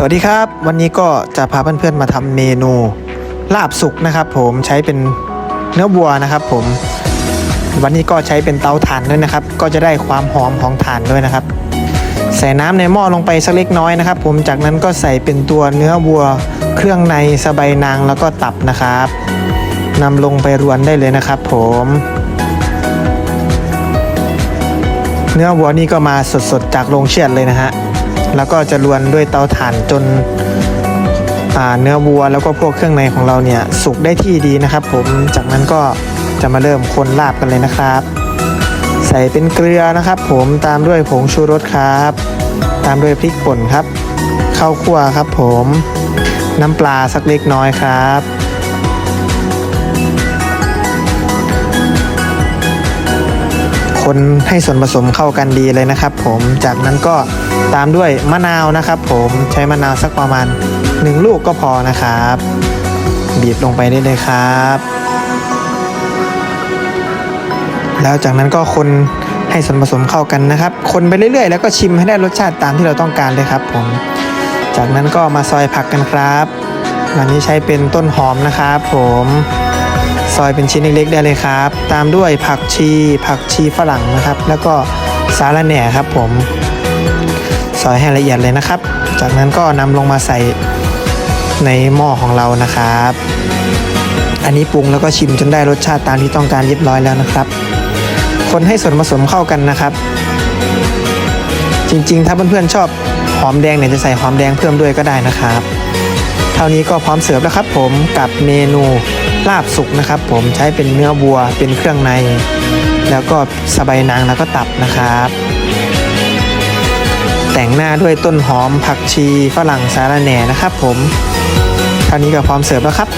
สวัสดีครับ วันนี้ก็จะพาเพื่อนๆมาทำเมนูลาบสุกนะครับ ผมใช้เป็นเนื้อวัวนะครับ ผม วันนี้ก็ใช้เป็นเตาถ่านด้วยนะครับ ก็จะได้ความหอมของถ่านด้วยนะครับ ใส่น้ำในหม้อลงไปสักเล็กน้อยนะครับ ผมจากนั้นก็ใส่เป็นตัวเนื้อวัว เครื่องในสะใบายนางแล้วก็ตับนะครับนำลงไปรวนได้เลยนะครับ ผม เนื้อวัวนี่ก็มาสดๆจากโรงเชือดเลยนะฮะ แล้วก็จะรวนด้วยเตาถ่านจนเนื้อวัวแล้วก็พวกเครื่องในของเราเนี่ยสุกได้ที่ดีนะครับ ผมจากนั้นก็จะมาเริ่มคนลาบกันเลยนะครับ ใส่เป็นเกลือนะครับ ผมตามด้วยผงชูรสครับ ตามด้วยพริกป่นครับข้าวคั่วครับ ผมน้ำปลาสักเล็กน้อยครับ คนให้ส่วนผสมเข้ากันดีเลยนะครับ ผมจากนั้นก็ตามด้วยมะนาวนะครับ ผมใช้มะนาวสักประมาณ 1 ลูกก็พอนะครับ บีบลงไปได้เลยครับ แล้วจากนั้นก็คนให้ส่วนผสมเข้ากันนะครับ คนไปเรื่อยๆ แล้วก็ชิมให้ได้รสชาติตามที่เราต้องการเลยครับ ผม จากนั้นก็มาซอยผักกันครับวันนี้ใช้เป็นต้นหอมนะครับ ผม ซอยเป็นชิ้นเล็กๆได้เลยครับ ตามด้วยผักชี ผักชีฝรั่งนะครับ แล้วก็สาระแหน่ครับผมซอยให้ละเอียดเลยนะครับ จากนั้นก็นำลงมาใส่ในหม้อของเรานะครับ อันนี้ปรุงแล้วก็ชิมจนได้รสชาติตามที่ต้องการเรียบร้อยแล้วนะครับ คนให้ส่วนผสมเข้ากันนะครับ จริงๆ ถ้าเพื่อนๆชอบหอมแดงเนี่ยจะใส่หอมแดงเพิ่มด้วยก็ได้นะครับ เท่านี้ก็พร้อมเสิร์ฟแล้วครับผมกับเมนู ลาบสุกนะครับ ผมใช้เป็นเนื้อวัวเป็นเครื่องใน แล้วก็สบายนางแล้วก็ตับนะครับ แต่งหน้าด้วยต้นหอมผักชีฝรั่งสาระแหน่นะครับ ผมเท่านี้ก็พร้อมเสิร์ฟแล้วครับ